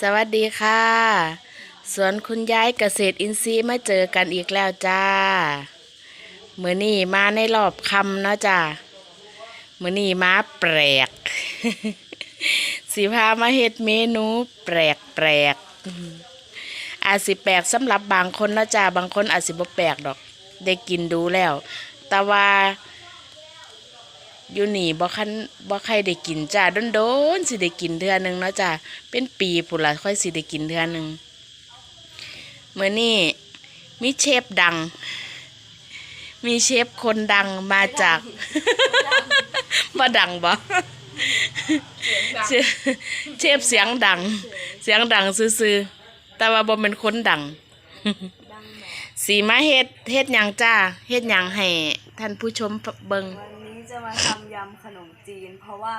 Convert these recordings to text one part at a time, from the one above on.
สวัสดีค่ะ สวนคุณยายเกษตรอินทรีย์มาเจอกันอีกแล้วจ้าเมื่อนี่มาในรอบคำเนาะจ้าเมื่อนี่มาแปลกสีพามาเฮ็ดเมนู แปลกแปลกอาจสิแปลกสำหรับบางคนเนาะจ้าบางคนอาจสิบ่แปลกดอก ได้กินดูแล้ว แต่ว่า อยู่นี่บ่คันบ่ใครได้กินจ้าโดนๆสิได้กินเทื่อหนึงเนาะจ้าเป็นปีพุ่นละค่อยสิได้กินเทื่อหนึงมื้อนี้มีเชฟดัง มีเชฟคนดังมาจากบ่ดังบ่เชฟเชฟเสียงดัง เสียงดังซื่อๆแต่ว่าบ่เป็นคนดังสีมาเฮ็ดเฮ็ดหยังจ้าเฮ็ดหยังให้ท่านผู้ชมเบิงวันนี้ จะมาทำยำขนมจีน เพราะว่า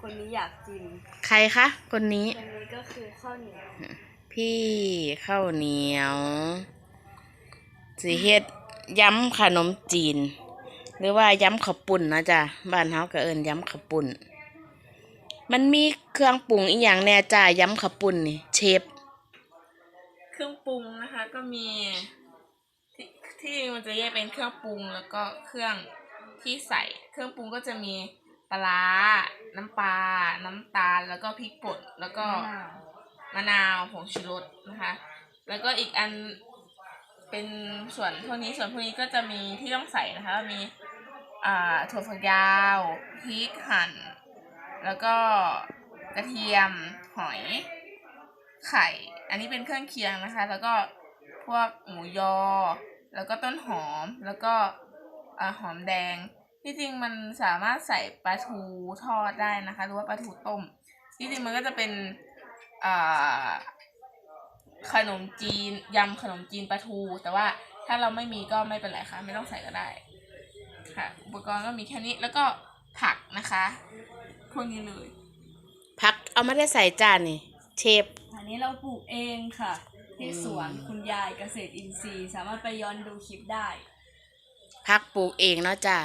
คนนี้อยากกินใครคะ คนนี้ คนนี้ก็คือข้าวเหนียวพี่ข้าวเหนียวสีเฮ็ดยำขนมจีน หรือว่ายำข้าวปุ่นนะจ๊ะบ้านเฮาก็เอิ้นยำข้าวปุ่น มันมีเครื่องปรุงอีหยังแน่จ้ายำข้าวปุ่นนี่เชฟเครื่องปรุงนะคะก็มีที่ที่มันจะแยกเป็นเครื่องปรุงแล้วก็เครื่อง ที่ใส่เครื่องปรุงก็จะมีปลา น้ำปลา น้ำตาล แล้วก็พริกป่น แล้วก็มะนาว ผงชูรสนะคะ แล้วก็อีกอันเป็นส่วนพวกนี้ส่วนพวกนี้ก็จะมีที่ต้องใส่นะคะ มีอ่าถั่วฝักยาวพริกหั่น แล้วก็กระเทียม หอย ไข่ อันนี้เป็นเครื่องเคียงนะคะ แล้วก็พวกหมูยอ แล้วก็ต้นหอม แล้วก็ อ่าหอมแดง ที่จริงมันสามารถใส่ปลาทูทอดได้นะคะ หรือว่าปลาทูต้ม ที่จริงมันก็จะเป็นอ่าขนมจีนยำขนมจีนปลาทู แต่ว่าถ้าเราไม่มีก็ไม่เป็นไรค่ะ ไม่ต้องใส่ก็ได้ค่ะ อุปกรณ์ก็มีแค่นี้แล้วก็ผักนะคะพวกนี้เลยพักเอามาได้ใส่จานนี่เชฟอันนี้เราปลูกเองค่ะ ที่อืมสวนคุณยายเกษตรอินทรีย์ สามารถไปย้อนดูคลิปได้ พักปลูกเองเนาะจ้า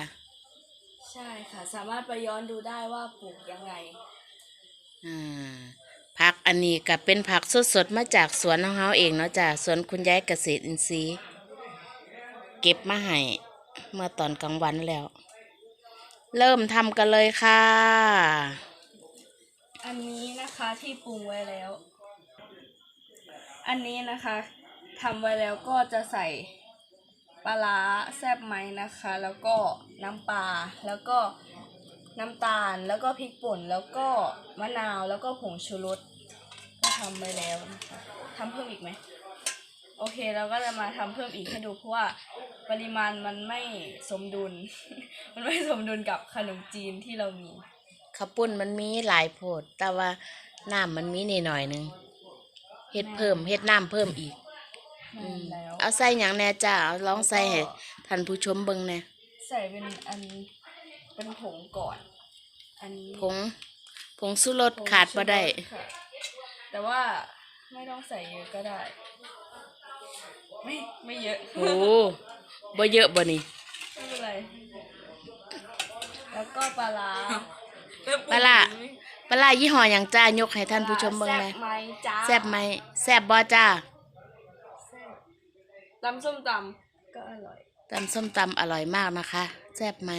ใช่ค่ะ สามารถไปย้อนดูได้ว่าปลูกยังไง อ่าผักอันนี้ก็เป็นผักสดๆมาจากสวนของเฮาเองเนาะจ้าสวนคุณยายเกษตรอินทรีย์ เก็บมาให้เมื่อตอนกลางวันแล้ว เริ่มทำกันเลยค่ะ อันนี้นะคะที่ปรุงไว้แล้ว อันนี้นะคะทำไว้แล้วก็จะใส่ ปลาร้าแซ่บไหมนะคะ แล้วก็น้ำปลาแล้วก็น้ำตาลแล้วก็พริกป่นแล้วก็มะนาวแล้วก็ผงชูรสก็ทำไว้แล้วนะคะทำเพิ่มอีกไหมโอเคเราก็จะมาทำเพิ่มอีกให้ดูเพราะว่าปริมาณมันไม่สมดุล มันไม่สมดุลกับขนมจีนที่เรามีข้าวปุ้นมันมีหลายโพด แต่ว่าน้ำมันมีนิดหน่อยหนึงเฮ็ดเพิ่มเฮ็ดน้ำเพิ่มอีก อืมแล้วเอาใส่หยังแหน่จ้าเอาลองใส่ให้ท่านผู้ชมเบิ่งแหน่ใส่เป็นอันเป็นผงก่อน อันนี้ผงผงสุรสขาดบ่ได้ผงชูรสค่ะแต่ว่าไม่ต้องใส่เยอะก็ได้ ไม่ไม่เยอะ โอ้บ่เยอะบ่นี่ไม่เป็นไร แล้วก็ปลาร้าปลาร้าปลาร้ายี่ห้อหยังจ้ายกให้ท่านผู้ชมเบิ่งแหน่แซ่บไหมจ้าแซ่บไหมแซ่บบ่จ้าแซ่บ ตำส้มตำก็อร่อยตำส้มตำอร่อยมากนะคะแซ่บไหม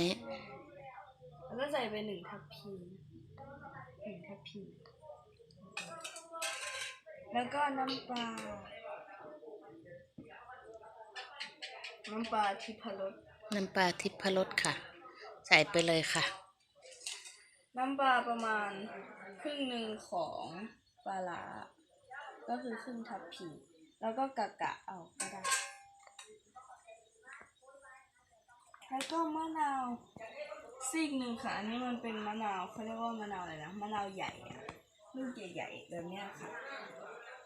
แล้วก็ใส่ไปหนึ่งทัพพีหนึ่งทัพพีแล้วก็น้ำปลา น้ำปลาทิพรสน้ำปลาทิพรสค่ะ ใส่ไปเลยค่ะ น้ำปลาประมาณครึ่งหนึ่งของปลาร้าก็คือครึ่งทัพพี แล้วก็กะกะเอาก็ได้ แล้วก็มะนาวซีกหนึ่งค่ะ อันนี้มันเป็นมะนาวเขาเรียกว่ามะนาวอะไรนะ มะนาวใหญ่อะลูกใหญ่ๆแบบเนี้ยค่ะ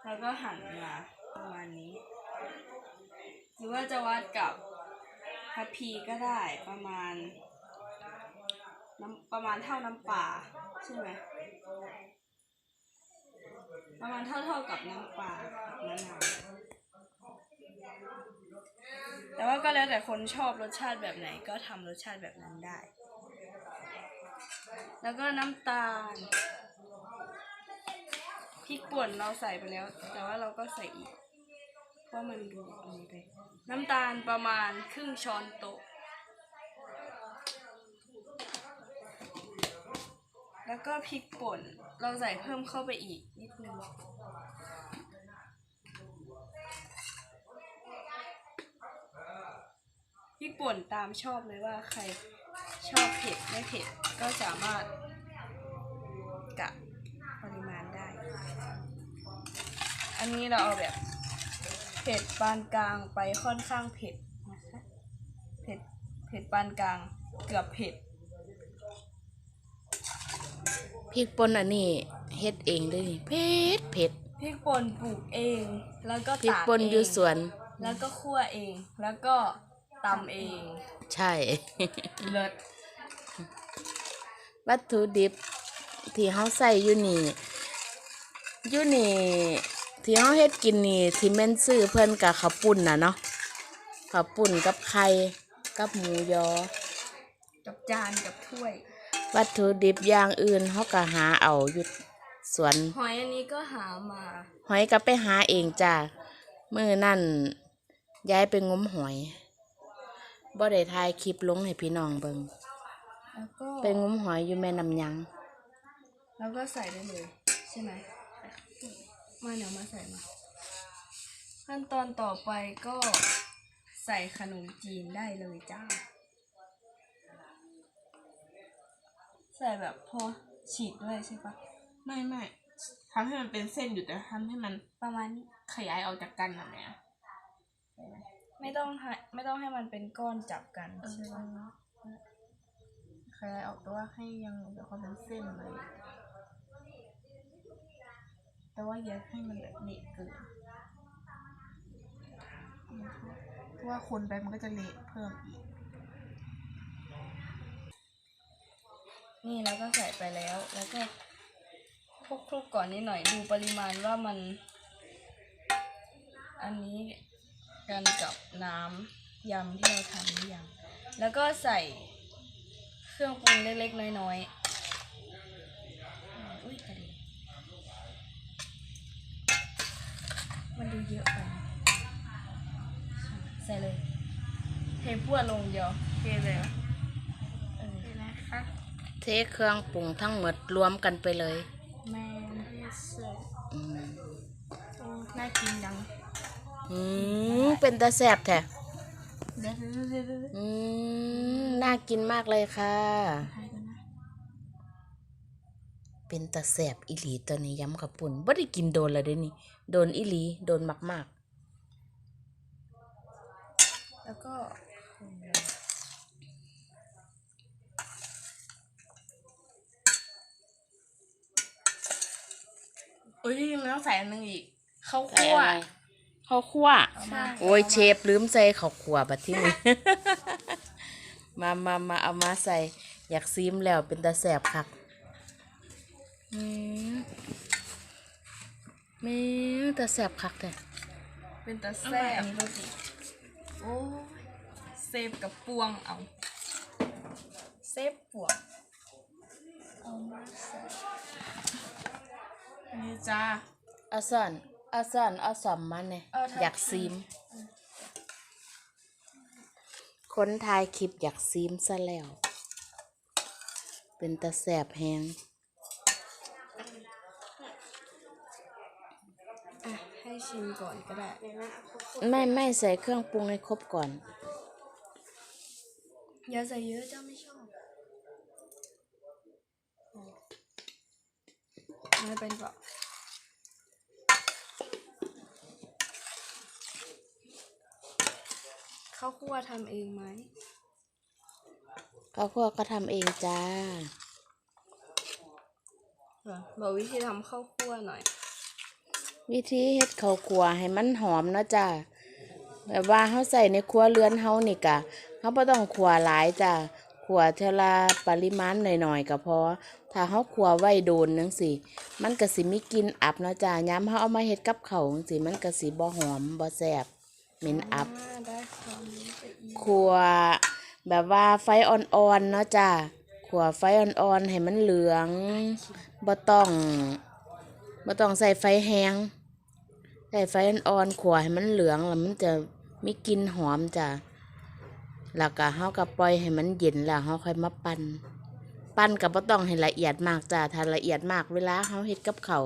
แล้วก็หั่นมาประมาณนี้ หรือว่าจะวัดกับทัพพีก็ได้ประมาณน้ำประมาณเท่าน้ำปลาใช่ไหมประมาณเท่าเท่าๆกับน้ำปลากับมะนาว แต่ว่าก็แล้วแต่คนชอบรสชาติแบบไหนก็ทำรสชาติแบบนั้นได้ แล้วก็น้ำตาลพริกป่นเราใส่ไปแล้ว แต่ว่าเราก็ใส่อีกเพราะมันดูอันนี้ไปน้ำตาลประมาณครึ่งช้อนโต๊ะ แล้วก็พริกป่นเราใส่เพิ่มเข้าไปอีกนิดนึง พริก ป่นตามชอบเลยว่าใครชอบเผ็ดไม่เผ็ดก็สามารถกะปริมาณได้ อันนี้เราเอาแบบเผ็ดปานกลางไปค่อนข้างเผ็ดนะคะเผ็ดเผ็ดปานกลางเกือบเผ็ดพริกป่นอันนี้เฮ็ดเองเด้วยนี่เผ็ดเผ็ดพริกป่นปลูกเอง แล้วก็พริกตากป่นเออยู่งสวน แล้วก็คั่วเองแล้วก็ ตำเองใช่ เลิศวัตถุดิบที่เฮาใส่อยู่นี่อยู่นี่ที่เฮาเฮ็ดกินนี่ที่แม่นซื้อเพิ่นกับข้าวปุ้นน่ะเนาะข้าวปุ้นกับไข่กับหมูยอ กับจานกับถ้วย วัตถุดิบอย่างอื่นเฮาก็หาเอาอยู่สวน หอยอันนี้ก็หามา หอยก็ไปหาเองจ้ามื้อนั่นย้ายไปงมหอย บ่ได้ถ่ายคลิปลงให้พี่น้องเบิ่งแล้วก็ไปงมหอยอยู่แม่น้ำยัง แล้วก็ใส่ได้เลยใช่ไหมมาเดี๋ยวมาใส่มา ขั้นตอนต่อไปก็ใส่ขนมจีนได้เลยจ้า ใส่แบบพอฉีดด้วยใช่ปะไม่ไม่ทำให้มันเป็นเส้นอยู่แต่ทำให้มันประมาณนี้ขยายออกจากกันนะแม่ ไม่ต้องให้ไม่ต้องให้มันเป็นก้อนจับกันใช่ปะขยายออกแต่ว่าให้ยังแบบความเป็นเส้นเลย แต่ว่าอย่าให้มันแบบเละเกินเพราะว่าคนไปมันก็จะเละเพิ่มอีก นี่แล้วก็ใส่ไปแล้ว แล้วก็คลุกๆก่อนนิดหน่อยดูปริมาณว่ามัน อันนี้ กันกับน้ำยำที่เราทำหรือยังแล้วก็ใส่เครื่องปรุงเล็กๆน้อยๆอุ้ยกระเด็นมันดูเยอะไปนะใส่เลยเทพวดลงเดียวเทเลยเหรอเออนี่นะคะเทเครื่องปรุงทั้งหมดรวมกันไปเลยแมนเยสอืมโอ้น่ากินจัง อืมเป็นตาแสบแท้เดี๋ยวเดี๋ยวเดี๋ยวเดี๋ยวอืมน่ากินมากเลยค่ะถ่ายกันนะเป็นตาแสบอีหลีตัวนี้ย้ำกับปุ่นบ่ได้กินโดนและเด้นี่โดนอีหลีโดนมากแล้วก็อุ้ยมันต้องใส่อันนึงอีกข้าวๆใส่คั่วอะไร ข้าวคั่วใช่โอ้ยเชฟลืมใส่ข้าวคั่วบัดที่นี่ มามามาเอามาใส่ อยากซีมแล้วเป็นตาแสบคักอืมแม่ตาแสบคักแต่เป็นตาแซ่บโอ้ยเซฟกับปวงเอา เซฟปวงเอามาใส่อันนี้จ้าอาซอน อาซอนเอาสอมมาเนี่ยอยากซีม คนถ่ายคลิปอยากซีมซะแล้ว เป็นตาแสบแฮงอะให้ชิมก่อนก็ได้ ไม่ไม่ใส่เครื่องปรุงให้ครบก่อน อย่าใส่เยอะเจ้าไม่ชอบไม่เป็นเปล่า ข้าวคั่วทำเองไหมข้าวคั่วก็ทำเองจ้าเหรอบอกวิธีทำข้าวคั่วหน่อย วิธีเฮ็ดข้าวคั่วให้มันหอมเนาะจ้าแบบว่าเฮาใส่ในครัวเรือนเฮานี่กะเฮาบ่ต้องคั่วหลายจ้าคั่วเท่าละปริมาณหน่อยๆก็พอ ถ้าเฮาคั่วไว้โดนจังซี่มันก็สิมีกลิ่นอับเนาะจ้ายามเฮาเอามาเฮ็ดกับข้าวจังซี่มันก็สิบ่หอมบ่แซ่บ เมนอับอ่าได้ความรู้ไปอีกครัวแบบว่าไฟอ่อนๆเนาะจ้าขัวไฟอ่อนๆให้มันเหลืองบ่ต้องบ่ต้องใส่ไฟแห้งใส่ไฟอ่อนๆขัวให้มันเหลืองแล้วมันจะมีกลิ่นหอมจ้ะแล้วก็เฮาก็ปล่อยให้มันเย็นแล้วเฮาค่อยมาปั่นปั่นก็บ่ต้องให้ละเอียดมากจ้ะถ้าละเอียดมากเวลาเฮาเฮ็ดกับเขา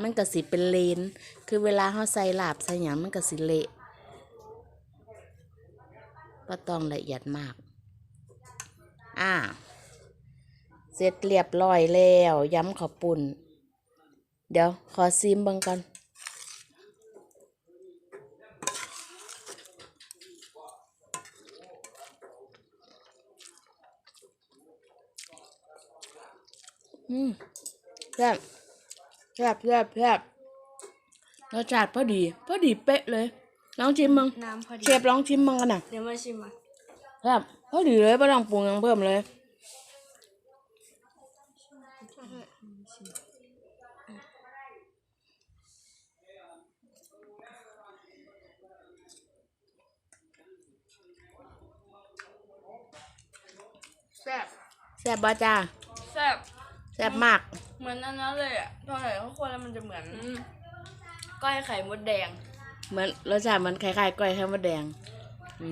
มันก็สิเป็นเลน คือเวลาเฮาใส่ลาบใส่หยังมันก็สิเละ บ่ต้องละเอียดมาก อ่า เสร็จเรียบร้อยแล้วย้ำข้าวปุ่น เดี๋ยวขอซิมบิ่งก่อนอืมแซ่บแซ่บแซ่บแซ่บรสชาติพอดี พอดีเป๊ะเลย ลองชิมมึงน้ำพอดี เชฟลองชิมมึงกันนะเดี๋ยวมาชิมอะครับพอดีเลยไม่ต้องปรุงหยังเพิ่มเลย แซ่บแซ่บบ่จ้าแซ่บแซ่บมาก เหมือนอันนั้นเลยอะตอนไหนข้าวคั่วแล้วมันจะเหมือนก้อยไข่มดแดง เหมือนรสชาติมันคล้ายๆก้อยข้าวมดแดง อื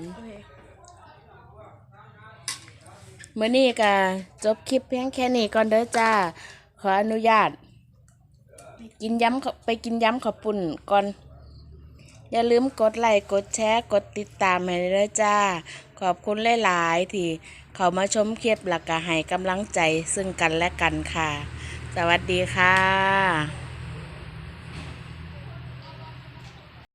มโอเคเมื่อนี้ก็จบคลิปเพียงแค่นี้ก่อนเด้อจ้า ขออนุญาต กินย้ำข้าวไปกินย้ำข้าวปุ่นก่อน อย่าลืมกดไลค์กดแชร์กดติดตามให้เด้อจ้า ขอบคุณหลายๆ ที่เขามาชมคลิปหลักกะให้กำลังใจซึ่งกันและกันค่ะ สวัสดีค่ะ